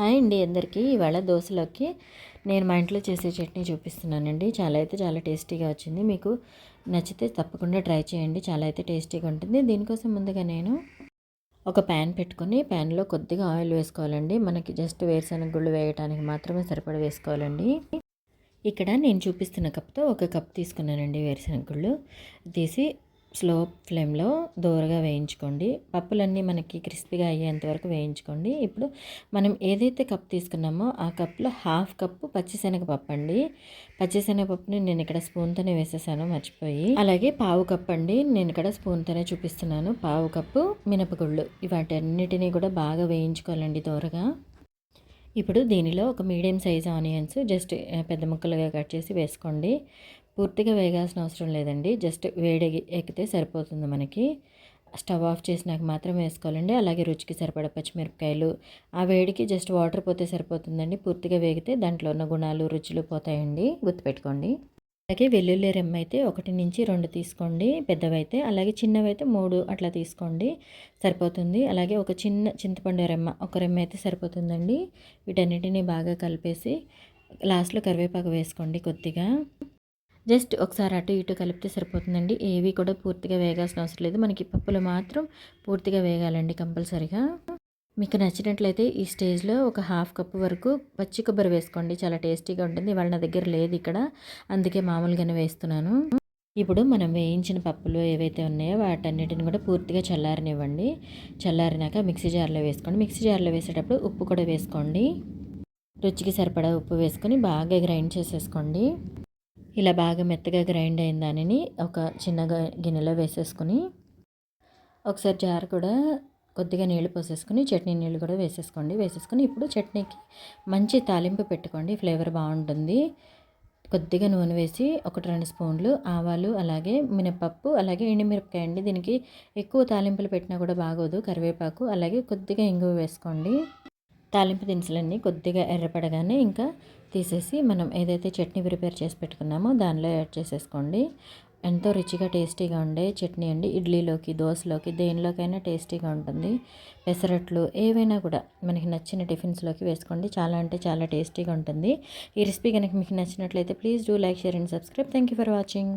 Hi అండి అందరికీ. ఇవాళ దోశలోకి నేను మా ఇంట్లో చేసే చట్నీ చూపిస్తున్నానండి. చాలా అయితే చాలా టేస్టీగా వచ్చింది. మీకు నచ్చితే తప్పకుండా ట్రై చేయండి. చాలా అయితే టేస్టీగా ఉంటుంది. దీనికోసం ముందుగా నేను ఒక ప్యాన్ పెట్టుకొని ప్యాన్లో కొద్దిగా ఆయిల్ వేసుకోవాలండి. మనకి జస్ట్ వేరుశనగ గుళ్ళు వేయడానికి మాత్రమే సరిపడ వేసుకోవాలండి. ఇక్కడ నేను చూపిస్తున్న కప్తో ఒక కప్ తీసుకున్నానండి వేరుశనగ గుళ్ళు. తీసి స్లో ఫ్లేమ్లో దోరగా వేయించుకోండి. పప్పులన్నీ మనకి క్రిస్పీగా అయ్యేంత వరకు వేయించుకోండి. ఇప్పుడు మనం ఏదైతే కప్ తీసుకున్నామో ఆ కప్లో హాఫ్ కప్పు పచ్చిశనగపప్పు అండి. పచ్చిశనగపప్పుని నేను ఇక్కడ స్పూన్తోనే వేసేసాను మర్చిపోయి. అలాగే పావు కప్ అండి నేను ఇక్కడ స్పూన్తోనే చూపిస్తున్నాను. పావు కప్పు మినపగుళ్ళు. వాటన్నిటినీ కూడా బాగా వేయించుకోవాలండి దోరగా. ఇప్పుడు దీనిలో ఒక మీడియం సైజ్ ఆనియన్స్ జస్ట్ పెద్ద ముక్కలుగా కట్ చేసి వేసుకోండి. పూర్తిగా వేగాల్సిన అవసరం లేదండి. జస్ట్ వేడి ఎక్కితే సరిపోతుంది మనకి. స్టవ్ ఆఫ్ చేసినాక మాత్రం వేసుకోవాలండి. అలాగే రుచికి సరిపడ పచ్చిమిరపకాయలు. ఆ వేడికి జస్ట్ వాటర్ పోతే సరిపోతుందండి. పూర్తిగా వేగితే దాంట్లో ఉన్న గుణాలు రుచులు పోతాయండి. గుర్తుపెట్టుకోండి. అలాగే వెల్లుల్లి రెమ్మ అయితే ఒకటి నుంచి రెండు తీసుకోండి. పెద్దవైతే అలాగే చిన్నవైతే మూడు అట్లా తీసుకోండి. సరిపోతుంది. అలాగే ఒక చిన్న చింతపండు రెమ్మ ఒక రెమ్మ అయితే సరిపోతుందండి. వీటన్నిటిని బాగా కలిపేసి లాస్ట్లో కరివేపాకు వేసుకోండి కొద్దిగా. జస్ట్ ఒకసారి అటు ఇటు కలిపితే సరిపోతుందండి. ఏవి కూడా పూర్తిగా వేగాల్సిన అవసరం లేదు. మనకి పప్పులు మాత్రం పూర్తిగా వేగాలండి కంపల్సరిగా. మీకు నచ్చినట్లయితే ఈ స్టేజ్లో ఒక హాఫ్ కప్ వరకు పచ్చి కొబ్బరి వేసుకోండి. చాలా టేస్టీగా ఉంటుంది. వాళ్ళ నా దగ్గర లేదు ఇక్కడ. అందుకే మామూలుగానే వేస్తున్నాను. ఇప్పుడు మనం వేయించిన పప్పులు ఏవైతే ఉన్నాయో వాటన్నిటిని కూడా పూర్తిగా చల్లారనివ్వండి. చల్లారినాక మిక్సీ జార్లో వేసుకోండి. మిక్సీ జార్లో వేసేటప్పుడు ఉప్పు కూడా వేసుకోండి. రుచికి సరిపడా ఉప్పు వేసుకొని బాగా గ్రైండ్ చేసేసుకోండి. ఇలా బాగా మెత్తగా గ్రైండ్ అయిన దానిని ఒక చిన్న గిన్నెలో వేసేసుకుని ఒకసారి జార్ కూడా కొద్దిగా నీళ్ళు పోసేసుకుని చట్నీ నీళ్ళు కూడా వేసేసుకోండి. వేసేసుకొని ఇప్పుడు చట్నీకి మంచి తాలింపు పెట్టుకోండి. ఫ్లేవర్ బాగుంటుంది. కొద్దిగా నూనె వేసి ఒకటి రెండు స్పూన్లు ఆవాలు అలాగే మినపప్పు అలాగే ఎండుమిరపకాయ అండి. దీనికి ఎక్కువ తాలింపులు పెట్టినా కూడా బాగోదు. కరివేపాకు అలాగే కొద్దిగా ఇంగువ వేసుకోండి. తాలింపు దినుసులన్నీ కొద్దిగా ఎర్రపడగానే ఇంకా తీసేసి మనం ఏదైతే చట్నీ ప్రిపేర్ చేసి పెట్టుకున్నామో దానిలో యాడ్ చేసేసుకోండి. ఎంతో రుచిగా టేస్టీగా ఉండే చట్నీ అండి. ఇడ్లీలోకి దోశలోకి దేనిలోకైనా టేస్టీగా ఉంటుంది. పెసరట్లు ఏవైనా కూడా మనకి నచ్చిన టిఫిన్స్లోకి వేసుకోండి. చాలా అంటే చాలా టేస్టీగా ఉంటుంది. ఈ రెసిపీ కనుక మీకు నచ్చినట్లయితే please do like share and subscribe. Thank you for watching.